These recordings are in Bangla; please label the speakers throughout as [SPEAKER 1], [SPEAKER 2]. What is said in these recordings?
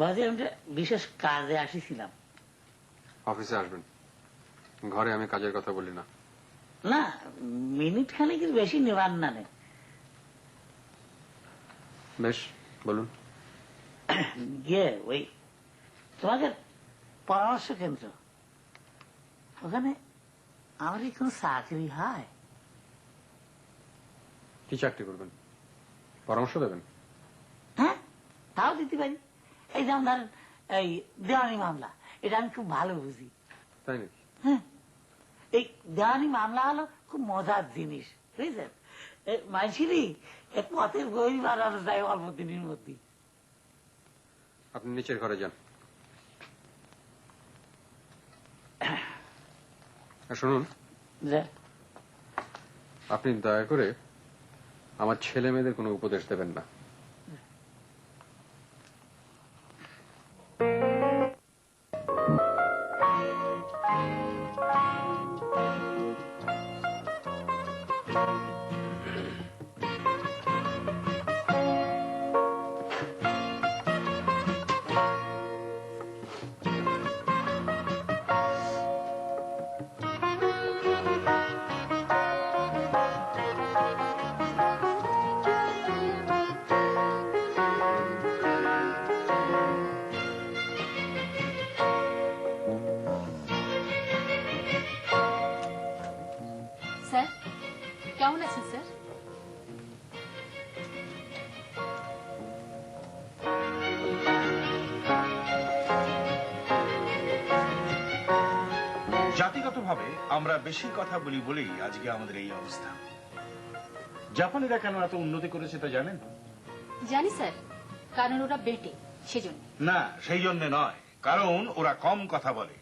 [SPEAKER 1] বাজি আমি বিশেষ কাজে আসিছিলাম
[SPEAKER 2] অফিসে আসবেন ঘরে আমি কাজের কথা বলি না
[SPEAKER 1] না মিনিট খানেকের বেশি নেবার না নে
[SPEAKER 2] বেশ বলুন
[SPEAKER 1] গিয়ে ওই তোমাদের পরামর্শ কেন্দ্র ওখানে আমার কি কোনো চাকরি হয়
[SPEAKER 2] কি চাকরি করবেন পরামর্শ দেবেন
[SPEAKER 1] হ্যাঁ তাও দিতে পারি এই যে আপনার এই দেওয়ানি মামলা এটা আমি খুব ভালো বুঝি তাই নাকি হ্যাঁ এই দেওয়ানি মামলা হলো খুব মজার জিনিস বুঝলেন এক পথের বাড়ানো যায় অল্প দিনের মধ্যে
[SPEAKER 2] আপনি নিচের ঘরে যান শুনুন আপনি দয়া করে আমার ছেলে মেয়েদের কোনো উপদেশ দেবেন না
[SPEAKER 3] ভাবে আমরা বেশি কথা বলি বলেই আজকে আমাদের এই অবস্থা জাপানিরা কেন এত উন্নতি করেছে তা জানেন
[SPEAKER 4] জানি স্যার কারণ ওরা বেটে সেজন্য
[SPEAKER 3] না সেই জন্য নয় কারণ ওরা কম কথা বলে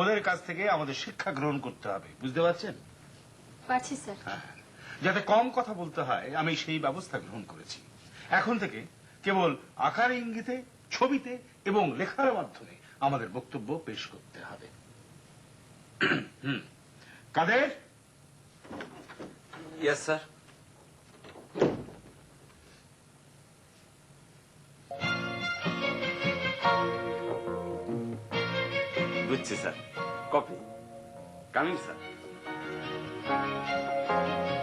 [SPEAKER 3] ওদের কাছ থেকে আমাদের শিক্ষা গ্রহণ করতে হবে বুঝতে পারছেন পারছি স্যার হ্যাঁ, যাতে কম কথা বলতে হয় আমি সেই ব্যবস্থা গ্রহণ করেছি এখন থেকে কেবল আকার ইঙ্গিতে ছবিতে এবং লেখার মাধ্যমে আমাদের বক্তব্য পেশ করতে হবে কাদের
[SPEAKER 5] ইয়েস স্যার বুঝছি স্যার কপি কামিং স্যার আপনার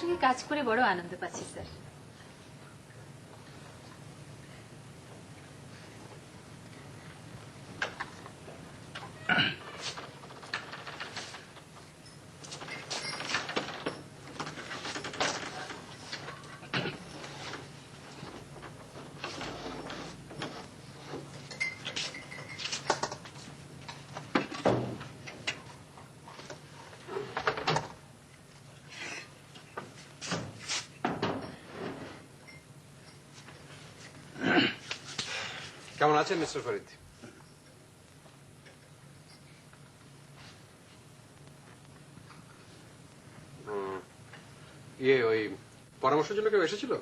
[SPEAKER 4] সঙ্গে কাজ করে বড় আনন্দ পাচ্ছি স্যার
[SPEAKER 2] আছেন মিস্টার ফরিদ ইয়ে ওই পরামর্শের জন্য কেউ এসেছিল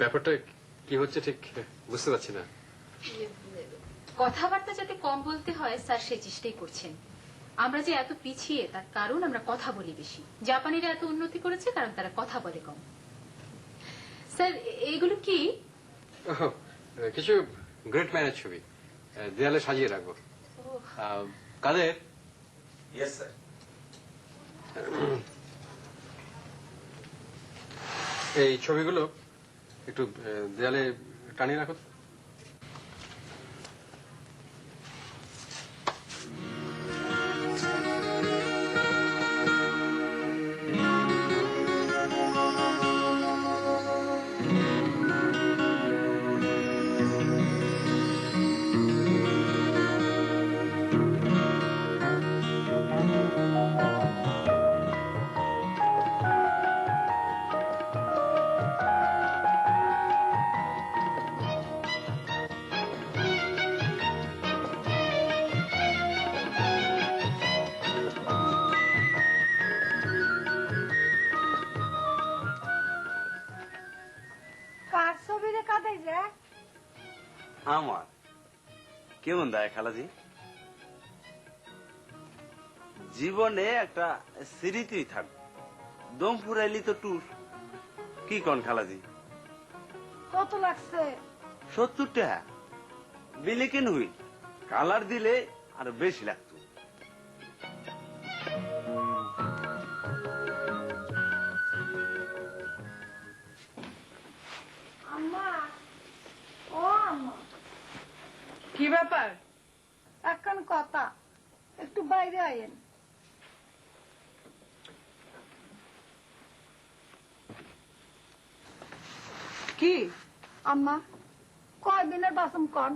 [SPEAKER 2] ব্যাপারটা কি হচ্ছে ঠিক বুঝতে পারছি না ইয়ে,
[SPEAKER 4] কথাবার্তা যাতে কম বলতে হয় স্যার সে চেষ্টাই করছেন আমরা যে এত পিছিয়ে তার কারণ আমরা কথা বলি বেশি জাপানিরা এত উন্নতি করেছে কারণ তারা কথা বলে কম স্যার এগুলো কি
[SPEAKER 2] কিছু গ্রেট ম্যানের ছবি দেয়ালে সাজিয়ে রাখবো কাদের ইয়েস স্যার এই ছবিগুলো একটু দেয়ালে টানিয়ে রাখো
[SPEAKER 6] খালাজি জীবনে একটা স্মৃতি থাকবে দম ফুরাইলি তো টুর কি কন খালাজি
[SPEAKER 7] কত লাগছে
[SPEAKER 6] হুই কালার দিলে আরো বেশি লাগতো
[SPEAKER 8] কি ব্যাপার
[SPEAKER 9] একখান কথা একটু বাইরে আয়েন কি আম্মা কয়দিনের বাসম কন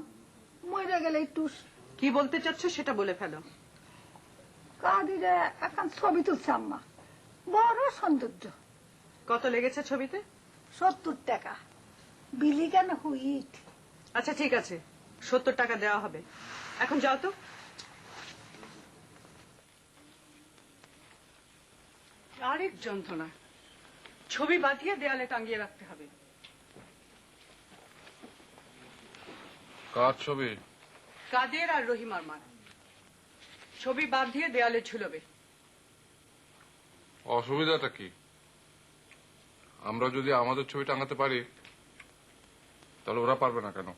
[SPEAKER 9] মরে গেলে টুস
[SPEAKER 8] কি বলতে চাচ্ছ সেটা বলে ফেলো
[SPEAKER 9] কাদিরে এখন ছবি তুলছে আম্মা বড় সৌন্দর্য
[SPEAKER 8] কত লেগেছে ছবিতে
[SPEAKER 9] সত্তর টাকা বিলি কেন হুইট
[SPEAKER 8] আচ্ছা ঠিক আছে সত্তর টাকা দেওয়া হবে এখন যাও তো আরেক যন্ত্রণা ছবি বাঁধিয়ে দেয়ালে টাঙিয়ে রাখতে হবে কার ছবি কাদের আর রহিম মার ছবি বাঁধিয়ে দেয়ালে ঝুলবে
[SPEAKER 2] অসুবিধাটা কি আমরা যদি আমাদের ছবি টাঙাতে পারি তাহলে ওরা পারবে না কেন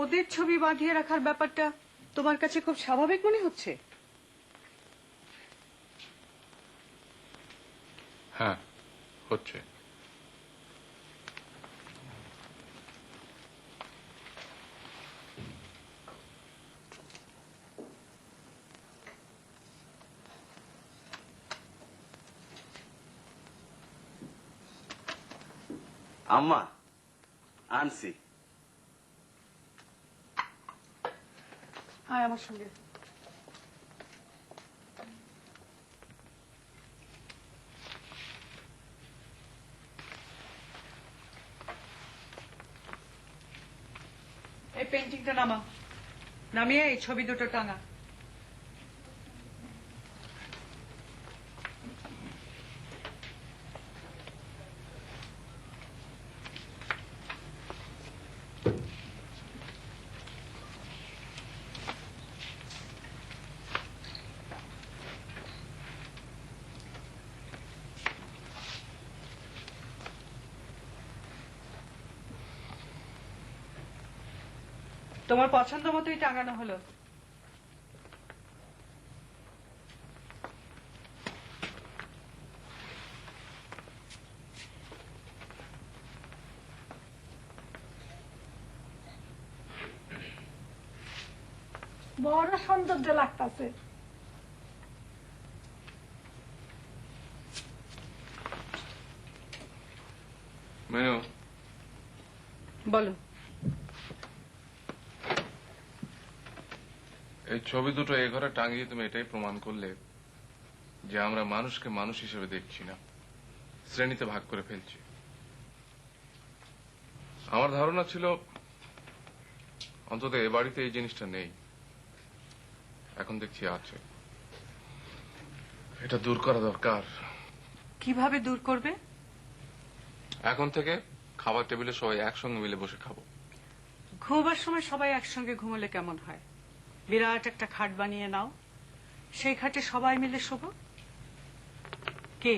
[SPEAKER 8] ওদের ছবি বাঁধিয়ে রাখার ব্যাপারটা তোমার কাছে খুব স্বাভাবিক মনে হচ্ছে
[SPEAKER 2] হ্যাঁ হচ্ছে
[SPEAKER 6] আম্মা আনসি
[SPEAKER 8] আয় আমার সঙ্গে এই পেন্টিংটা নামা নামিয়ে এই ছবি দুটো টাঙা তোমার পছন্দ মতোই টাঙানো হলো
[SPEAKER 9] বড় সৌন্দর্য লাগতেছে
[SPEAKER 8] বলো
[SPEAKER 2] ছবি দুটো এ ঘরে টাঙিয়ে তুমি এটাই প্রমাণ করলে যে আমরা মানুষকে মানুষ হিসেবে দেখছি না শ্রেণীতে ভাগ করে ফেলছি আমার ধারণা ছিল অন্তত এ বাড়িতে এই জিনিসটা নেই এখন দেখছি আছে এটা দূর করা দরকার
[SPEAKER 8] কিভাবে দূর করবে
[SPEAKER 2] এখন থেকে খাবার টেবিলে সবাই একসঙ্গে মিলে বসে খাবো
[SPEAKER 8] ঘুমার সময় সবাই একসঙ্গে ঘুমলে কেমন হয় বিরাট একটা খাট বানিয়ে নাও সেই খাটে সবাই মিলে শোব কে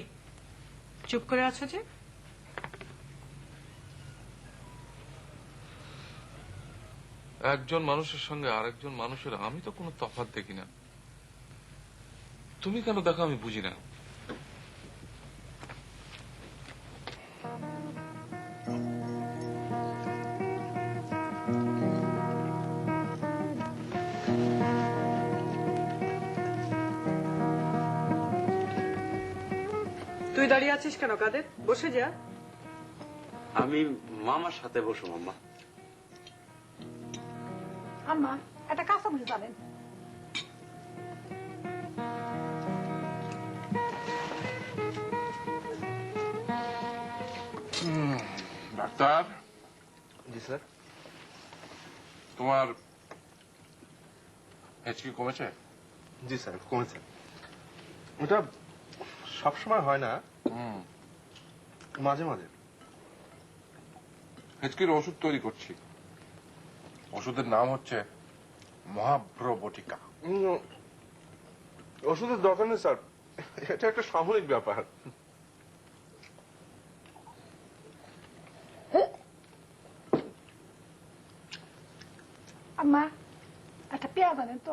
[SPEAKER 8] চুপ করে আছো যে
[SPEAKER 2] একজন মানুষের সঙ্গে আরেকজন মানুষের আমি তো কোনো তফাৎ দেখি না তুমি কেন দেখো আমি বুঝি না
[SPEAKER 8] কেন কাদের বসে যা
[SPEAKER 6] আমি মামার সাথে বসো মাম্মা
[SPEAKER 9] আম্মা কাঁচা বুঝে
[SPEAKER 2] ডাক্তার জি স্যার তোমার এইচপি কমেছে
[SPEAKER 10] জি স্যার কমেছে ওটা সবসময় হয় না মাঝে মাঝে
[SPEAKER 2] হেঁচকির ওষুধ তৈরি করছি ওষুধের নাম হচ্ছে মহাব্রবটিকা
[SPEAKER 10] ওষুধের দরকার নেই স্যার এটা একটা সাময়িক ব্যাপার
[SPEAKER 9] আমা একটা পেয়া বানেন তো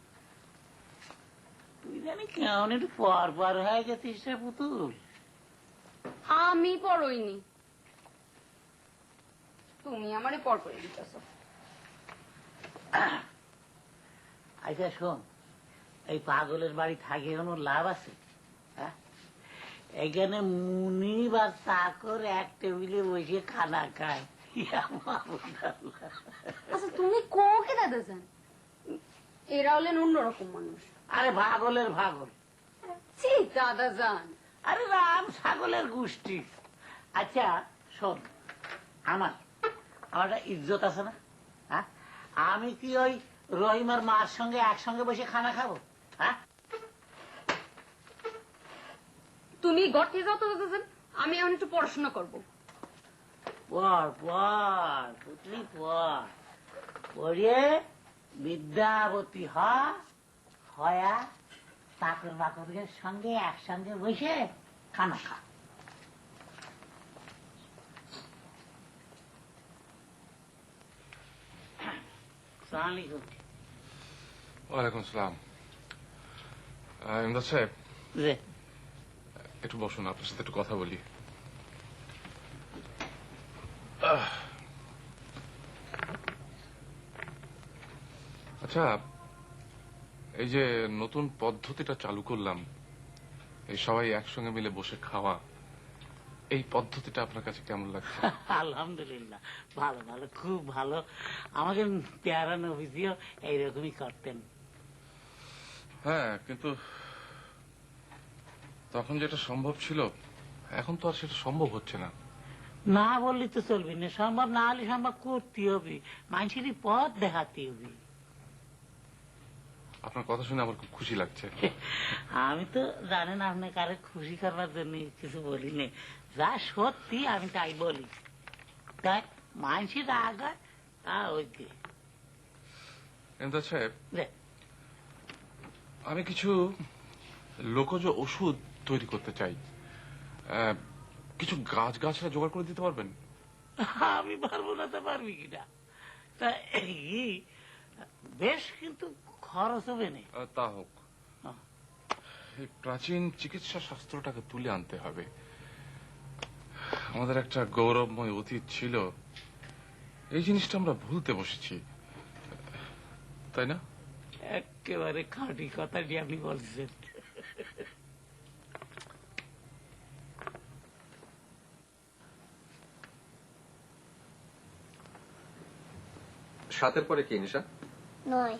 [SPEAKER 11] জানি কেমন একটু হয়ে গেছিস পুতুল
[SPEAKER 7] আমি পড়ইনি তুমি আমারে পর করে দিতেছ
[SPEAKER 11] আচ্ছা শোন এই পাগলের বাড়ি থাকে কোনো লাভ আছে হ্যাঁ? এখানে মুনি বা চাকর এক টেবিলে বসে খানা খায়
[SPEAKER 7] আচ্ছা তুমি কোকে দাদা যান এরা হলেন অন্যরকম মানুষ
[SPEAKER 11] আরে ভাগলের ভাগল
[SPEAKER 7] ছি দাদা যান
[SPEAKER 11] আরে রাম ছাগলের গোষ্ঠী আচ্ছা শোন আমার আমার ইজ্জত আছে না হ্যাঁ? আমি কি ওই রহিমার মার সঙ্গে একসঙ্গে বসে খানা খাবো হ্যাঁ?
[SPEAKER 7] তুমি গর্তে যাও তো দাদা যান আমি এখন একটু পড়াশোনা করবো
[SPEAKER 11] পড় পড় পুটলি পড় পড়িয়ে বিদ্যাবতী হয়া পাকর বাকরের সঙ্গে একসঙ্গে বসে খানা খা
[SPEAKER 2] ওয়ালাইকুম সালাম ইমদাদ একটু বসুন আপনার সাথে একটু কথা বলি আচ্ছা এই যে নতুন পদ্ধতিটা চালু করলাম এই সবাই একসঙ্গে মিলে বসে খাওয়া এই পদ্ধতিটা আপনার কাছে কেমন লাগছে
[SPEAKER 11] আলহামদুলিল্লাহ ভালো ভালো খুব ভালো আমাকে পেয়ারা নবীজিও এইরকমই করতেন
[SPEAKER 2] হ্যাঁ কিন্তু তখন যেটা সম্ভব ছিল এখন তো আর সেটা সম্ভব হচ্ছে না
[SPEAKER 11] না বললে তো চলবি না সম্ভব না হলে সম্ভব করতে হবে মানুষেরই পথ দেখাতে হবে
[SPEAKER 2] আপনার কথা শুনে আমার খুব খুশি লাগছে
[SPEAKER 11] আমি তো জানেন আপনি কারে খুশি করবার জন্য কিছু বলিনি যা সত্যি আমি তাই বলি তাই মানুষের আগায় তা হইতে
[SPEAKER 2] সাহেব আমি কিছু লোকজ ওষুধ তৈরি করতে চাই কিছু গাছ গাছরা জোগাড় করে দিতে পারবেন
[SPEAKER 11] আমি পারবো না তা পারবি কিনা তা বেশ কিন্তু খরচ হবে
[SPEAKER 2] তা হোক এই প্রাচীন চিকিৎসা শাস্ত্রটাকে তুলে আনতে হবে আমাদের একটা গৌরবময় অতীত ছিল এই জিনিসটা আমরা ভুলতে বসেছি তাই না
[SPEAKER 11] একেবারে খাঁটি কথাটি আপনি বলছেন
[SPEAKER 2] সাতের পরে কি নিশা নয়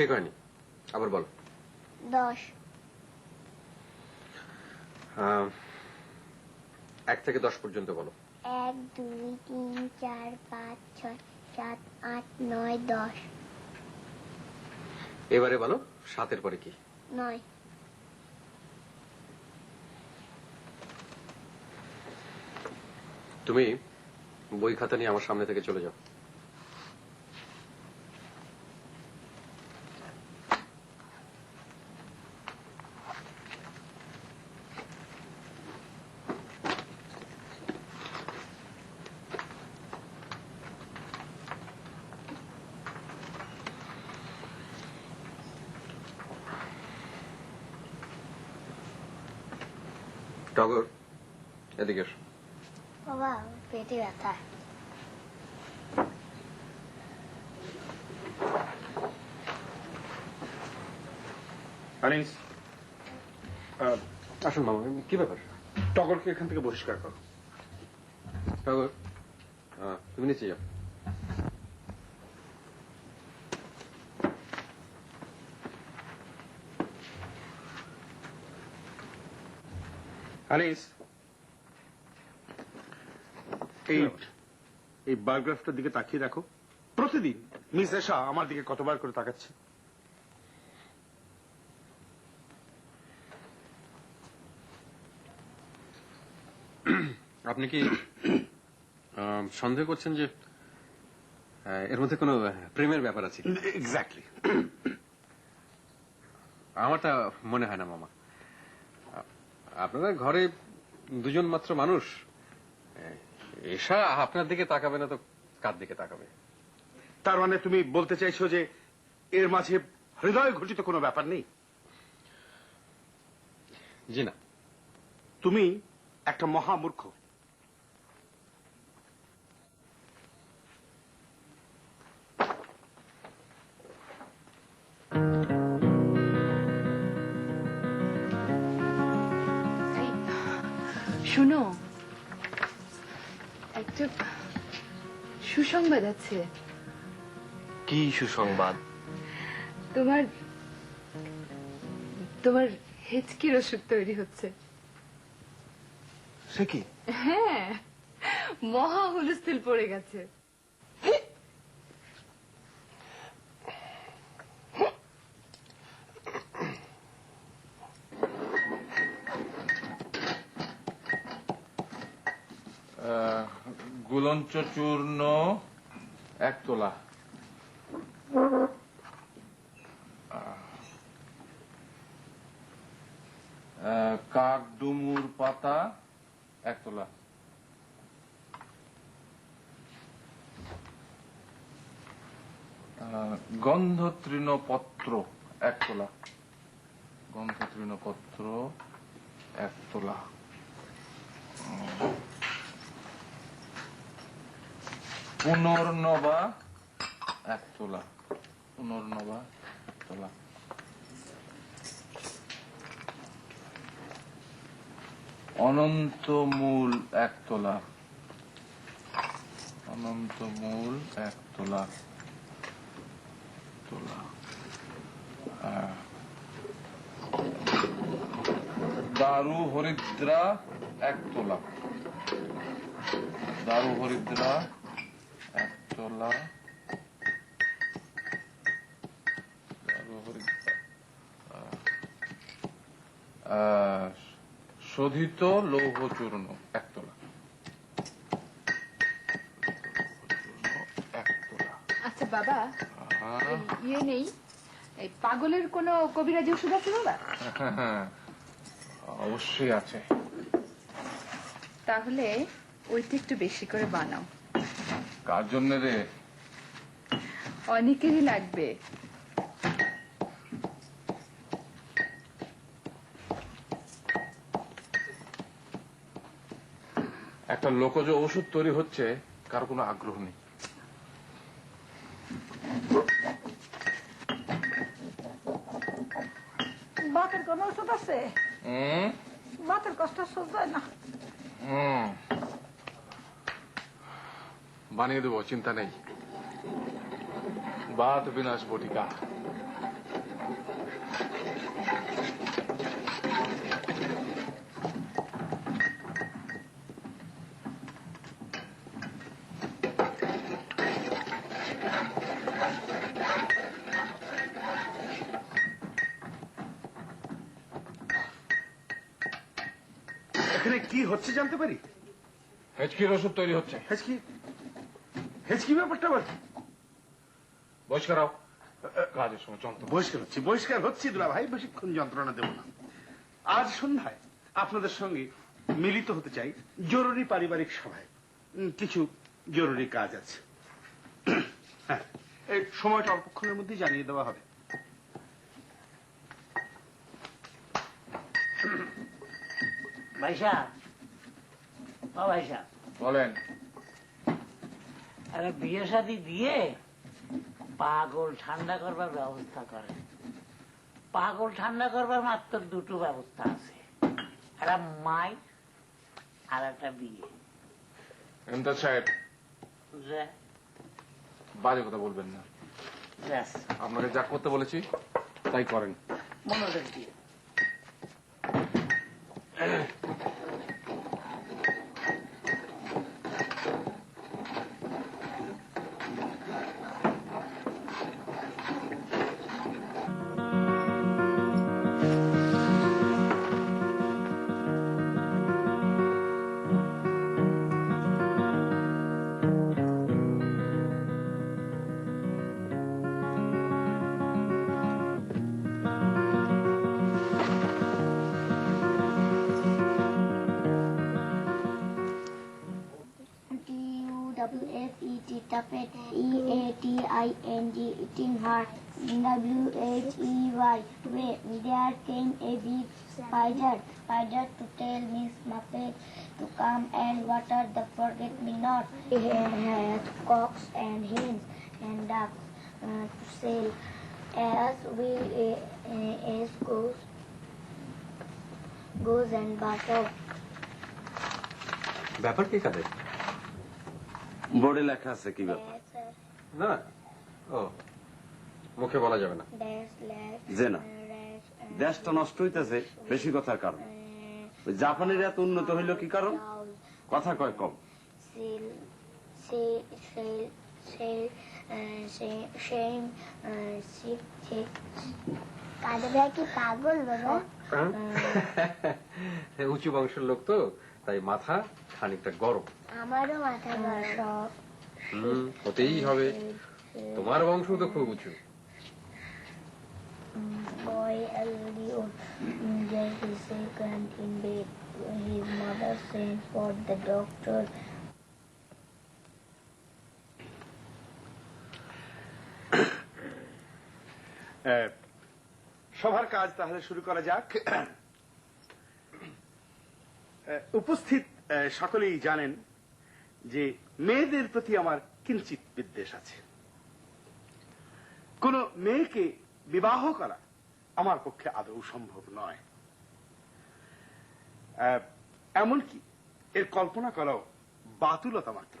[SPEAKER 2] ঠিক হয়নি আবার বলো দশ এক থেকে দশ পর্যন্ত বলো
[SPEAKER 12] এক দুই তিন চার পাঁচ ছয় সাত আট নয় দশ
[SPEAKER 2] এবারে বলো সাতের পরে কি নয় তুমি বই খাতা নিয়ে আমার সামনে থেকে চলে যাও এদিকে
[SPEAKER 12] বাবা পেটে ব্যথা
[SPEAKER 2] আসুন কি ব্যাপার টগরকে এখান থেকে বহিষ্কার করো টগর তুমি নিচে যাও আনিস এই বায়োগ্রাফটার দিকে তাকিয়ে দেখো প্রতিদিন মিস এশা আমার দিকে কতবার করে তাকাচ্ছে আপনি কি সন্দেহ করছেন যে এর মধ্যে কোনো প্রেমের ব্যাপার আছে এক্স্যাক্টলি আমারটা মনে হয় না মামা আপনারা ঘরে দুজন মাত্র মানুষ এসা আপনার দিকে তাকাবে না তো কার দিকে তাকাবে তার মানে তুমি বলতে চাইছো যে এর মাঝে হৃদয় ঘটিত কোনো ব্যাপার নেই জি না তুমি একটা মহামূর্খ
[SPEAKER 4] শুনো একটা সুসংবাদ আছে
[SPEAKER 13] কি সুসংবাদ
[SPEAKER 4] তোমার তোমার হেচকির ওষুধ তৈরি হচ্ছে সে কি হ্যাঁ মহা হুলস্থিল পড়ে গেছে
[SPEAKER 13] উচ্চ চূর্ণ এক তোলা কাক ডুমুর পাতা এক তোলা গন্ধতৃণ পত্র এক তোলা গন্ধতৃণ পত্র এক তোলা পুনর্নবা এক তোলা পুনর্নবা তোলা অনন্ত মূল এক তোলা অনন্ত মূল এক তোলা তোলা হ্যাঁ। দারু হরিদ্রা এক তোলা দারু হরিদ্রা শোধিত লৌহ চূর্ণ তোলা
[SPEAKER 4] আচ্ছা বাবা ইয়ে নেই এই পাগলের কোন কবিরাজ ওষুধ আছে বাবা
[SPEAKER 13] অবশ্যই আছে
[SPEAKER 4] তাহলে ওইটা একটু বেশি করে বানাও
[SPEAKER 13] কার জন্য রে
[SPEAKER 4] অনেকেরই লাগবে
[SPEAKER 2] একটা লোকজ ওষুধ তৈরি হচ্ছে কার কোনো আগ্রহ নেই
[SPEAKER 9] বাতের কোনো ওষুধ আছে বাতের কষ্ট সহ্য হয় না হুম
[SPEAKER 2] বানিয়ে দেবো চিন্তা নেই বাদ বিনাশ বটিকা এখানে কি হচ্ছে জানতে পারি হেচকির ওষুধ তৈরি হচ্ছে হেচকি হেঁচকি ব্যাপারটা আবার কি বহিষ্কার হও। কাজের সময় বহিষ্কার হচ্ছি বহিষ্কার হচ্ছি ভাই বেশিক্ষণ যন্ত্রণা দেব না আজ সন্ধ্যায় আপনাদের সঙ্গে মিলিত হতে চাই জরুরি পারিবারিক সভায় কিছু জরুরি কাজ আছে হ্যাঁ এই সময়টা অল্পক্ষণের মধ্যেই জানিয়ে দেওয়া হবে ভাই সাহেব বলেন
[SPEAKER 11] আরে বিয়ে শাদি দিয়ে পাগল ঠান্ডা করবার ব্যবস্থা করে পাগল ঠান্ডা করবার মাত্র দুটো ব্যবস্থা আছে একটা মাই আর একটা বিয়ে
[SPEAKER 2] এমদাদ সাহেব বাজে কথা বলবেন না আপনাকে যা করতে বলেছি তাই করেন
[SPEAKER 11] মনোযোগ দিয়ে
[SPEAKER 12] there came a big spider, spider to tell Miss Muffet to come and water the forget-me-not. He had cocks and hens and ducks uh, to sell as we uh, as goes goes and butter.
[SPEAKER 2] ব্যাপার কি কাদের
[SPEAKER 13] বোর্ডে লেখা আছে কি ব্যাপার
[SPEAKER 2] না ও মুখে বলা যাবে না
[SPEAKER 13] যে না uh, দেশটা নষ্ট হইতেছে বেশি কথার কারণ জাপানের এত উন্নত হইল কি কারণ কথা কয় কম
[SPEAKER 2] উঁচু বংশের লোক তো তাই মাথা খানিকটা গরম
[SPEAKER 12] আমারও মাথা গরম
[SPEAKER 2] হতেই হবে তোমার বংশ তো খুব উঁচু boy Elliot is sick and in bed. His mother sent for the doctor. Uh, সবার কাজ তাহলে শুরু করা যাক uh, উপস্থিত uh, সকলেই জানেন যে মেয়েদের প্রতি আমার কিঞ্চিত বিদ্বেষ আছে কোন মেয়েকে বিবাহ করা আমার পক্ষে আদৌ সম্ভব নয় এমনকি এর কল্পনা করাও বাতুলতা মাত্র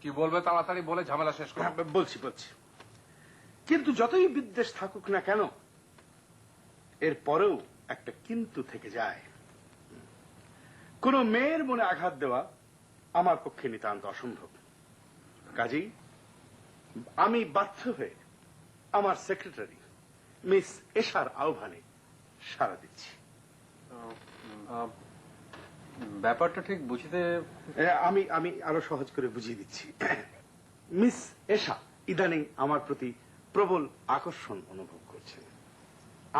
[SPEAKER 2] কি বলবে তাড়াতাড়ি বলে ঝামেলা শেষ করে হ্যাঁ, বলছি বলছি কিন্তু যতই বিদ্বেষ থাকুক না কেন এর পরেও একটা কিন্তু থেকে যায় কোন মেয়ের মনে আঘাত দেওয়া আমার পক্ষে নিতান্ত অসম্ভব কাজেই আমি বাধ্য হয়ে আমার সেক্রেটারি মিস এশার আহ্বানে সাড়া দিচ্ছি ব্যাপারটা ঠিক বুঝতে আমি আমি আরো সহজ করে বুঝিয়ে দিচ্ছি মিস এশা ইদানিং আমার প্রতি প্রবল আকর্ষণ অনুভব করছেন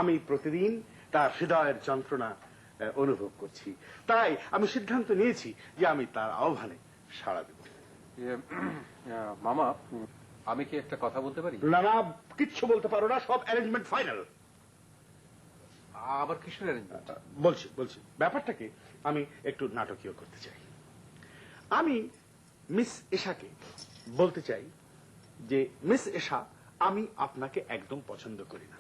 [SPEAKER 2] আমি প্রতিদিন তার হৃদয়ের যন্ত্রণা অনুভব করছি তাই আমি সিদ্ধান্ত নিয়েছি যে আমি তার আহ্বানে সাড়া দেব মামা আমি কি একটা কথা বলতে পারি না কিচ্ছু বলতে পারো না সব অ্যারেঞ্জমেন্ট ফাইনাল আবার কিসের অ্যারেঞ্জমেন্ট বলছি বলছি ব্যাপারটাকে আমি একটু নাটকীয় করতে চাই আমি মিস এশাকে বলতে চাই যে মিস এশা আমি আপনাকে একদম পছন্দ করি না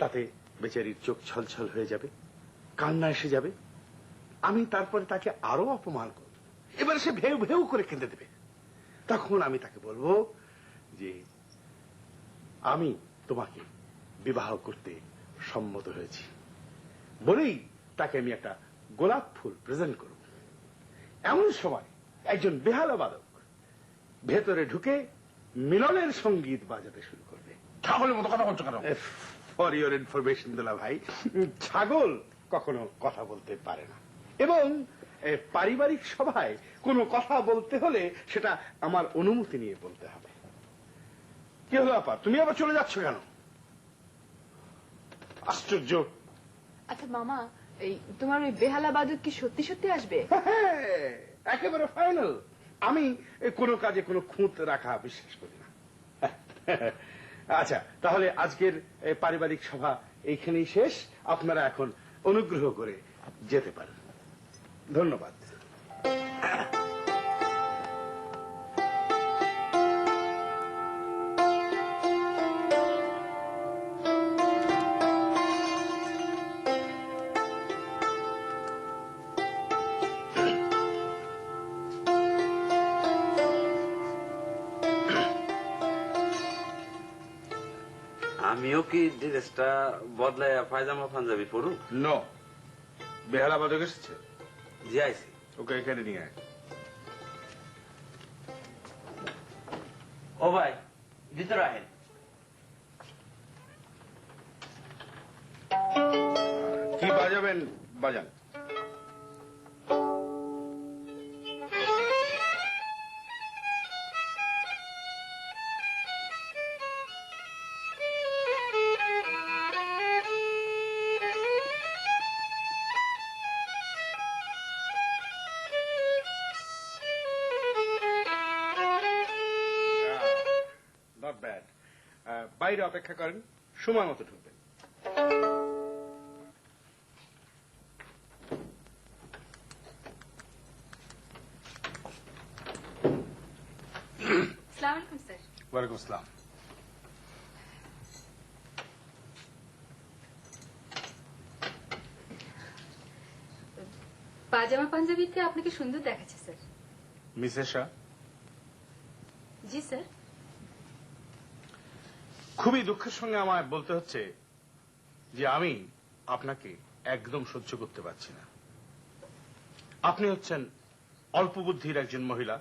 [SPEAKER 2] তাতে বেচারির চোখ ছলছল হয়ে যাবে কান্না এসে যাবে আমি তারপরে তাকে আরো অপমান করব এবার সে ভেউ ভেউ করে কেঁদে দেবে তখন আমি তাকে বলবো যে আমি তোমাকে বিবাহ করতে সম্মত হয়েছি বলেই তাকে আমি একটা গোলাপ ফুল প্রেজেন্ট করব এমন সময় একজন বেহালা বাদক ভেতরে ঢুকে মিলনের সঙ্গীত বাজাতে শুরু করবে ছাগলের মতো কথা বলছো কেন ফর ইউর ইনফরমেশন দিলা ভাই ছাগল কখনো কথা বলতে পারে না এবং পারিবারিক সভায় কোনো কথা বলতে হলে সেটা আমার অনুমতি নিয়ে বলতে হবে কি হলো আপা তুমি আবার চলে যাচ্ছ কেন আশ্চর্য
[SPEAKER 4] আচ্ছা মামা এই তোমার ওই বেহালা বাদুর কি সত্যি সত্যি আসবে
[SPEAKER 2] হ্যাঁ, হ্যাঁ, একেবারে ফাইনাল আমি কোনো কাজে কোনো খুঁত রাখা বিশ্বাস করি না হ্যাঁ। আচ্ছা তাহলে আজকের পারিবারিক সভা এইখানেই শেষ আপনারা এখন অনুগ্রহ করে যেতে পারেন ধন্যবাদ
[SPEAKER 14] আমিও কি ড্রেসটা বদলায় পায়জামা পাঞ্জাবি পরু
[SPEAKER 2] ন বেহালা বাজক এসেছে জি আইসি ওকে এখানে নিয়ে আয়
[SPEAKER 14] ও ভাই ভিতরে আহেন
[SPEAKER 2] কি বাজাবেন বাজান অপেক্ষা করেন সময় মতো ঢুকবেন পাজামা
[SPEAKER 4] পাঞ্জাবিতে আপনাকে সুন্দর দেখাচ্ছে sir Mrs Shah ji sir
[SPEAKER 2] খুবই দুঃখের সঙ্গে আমায় বলতে হচ্ছে যে আমি আপনাকে একদম সহ্য করতে পারছি না আপনি হচ্ছেন অল্প বুদ্ধির একজন মহিলা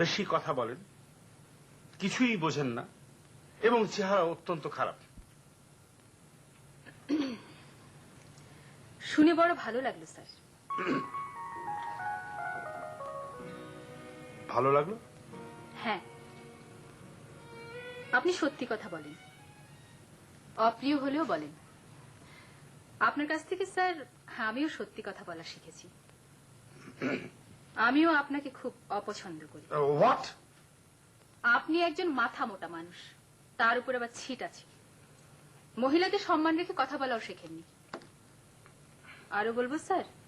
[SPEAKER 2] বেশি কথা বলেন কিছুই বোঝেন না এবং চেহারা অত্যন্ত খারাপ
[SPEAKER 4] শুনে বড় ভালো লাগলো স্যার ভালো লাগলো হ্যাঁ আপনি সত্যি কথা বলেন অপ্রিয় হলেও বলেন আপনার কাছ থেকে স্যার আমিও সত্যি কথা বলা শিখেছি আমিও আপনাকে খুব অপছন্দ করি uh, আপনি একজন মাথা মোটা মানুষ তার উপর আবার ছিট আছে মহিলাদের সম্মান রেখে কথা বলাও শেখেননি আরো বলবো স্যার